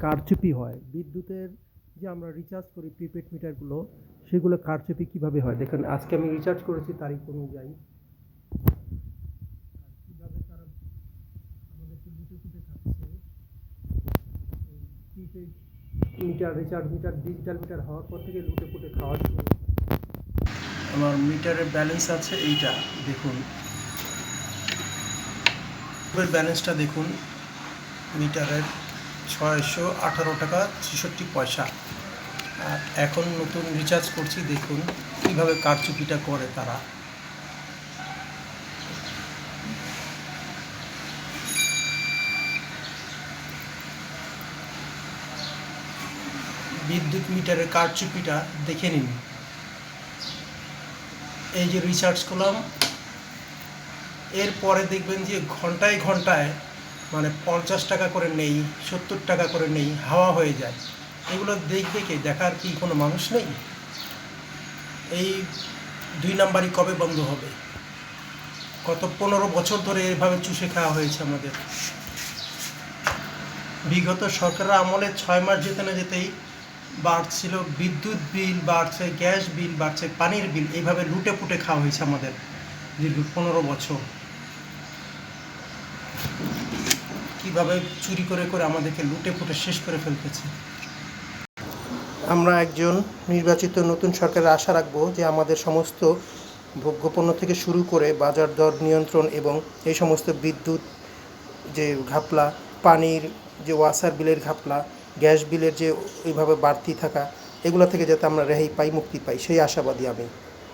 কারচুপি হয়। বিদ্যুতের যে আমরা রিচার্জ করি প্রিপেড মিটারগুলো সেগুলো কারচুপি কীভাবে হয়? দেখেন, আজকে আমি রিচার্জ করেছি তারিখ অনুযায়ী। Meter recharge meter digital meter হওয়ার পর থেকে লুটে ফুটে খাওয়া শুরু। আমার মিটারের ব্যালেন্স আছে এইটা, দেখুন। ব্যালেন্সটা দেখুন। মিটারের ছয়শো আঠারো টাকা ছেষট্টি পয়সা। আর এখন নতুন রিচার্জ করছি, দেখুন কীভাবে কারচুপিটা করে তারা। বিদ্যুৎ মিটারের কারচুপিটা দেখে নিন। এই যে রিচার্জ করলাম, এরপরে দেখবেন যে ঘন্টায় ঘন্টায় মানে পঞ্চাশ টাকা করে নেই, সত্তর টাকা করে নেই, হাওয়া হয়ে যায়। এগুলো দেখবে দেখে দেখার কি কোনো মানুষ নেই? এই দুই নাম্বারই কবে বন্ধ হবে? গত পনেরো বছর ধরে এভাবে চুষে খাওয়া হয়েছে আমাদের। বিগত সরকারের আমলে ছয় মাস যেতে না যেতেই বাড়ছিল বিদ্যুৎ বিল, বাড়ছে গ্যাস বিল, বাড়ছে পানির বিল, এইভাবে লুটে পুটে খাওয়া হয়েছে আমাদের দীর্ঘ পনেরো বছর। কীভাবে চুরি করে করে আমাদেরকে লুটে ফুটে শেষ করে ফেলতেছে? আমরা একজন নির্বাচিত নতুন সরকারের আশা রাখব যে আমাদের সমস্ত ভোগ্যপণ্য থেকে শুরু করে বাজার দর নিয়ন্ত্রণ এবং এই সমস্ত বিদ্যুৎ, যে ঘাপলা, পানির যে ওয়াসার বিলের ঘাপলা, গ্যাস বিলের যে ওইভাবে বাড়তি থাকা, এগুলো থেকে যাতে আমরা রেহাই পাই, মুক্তি পাই, সেই আশাবাদী আমি।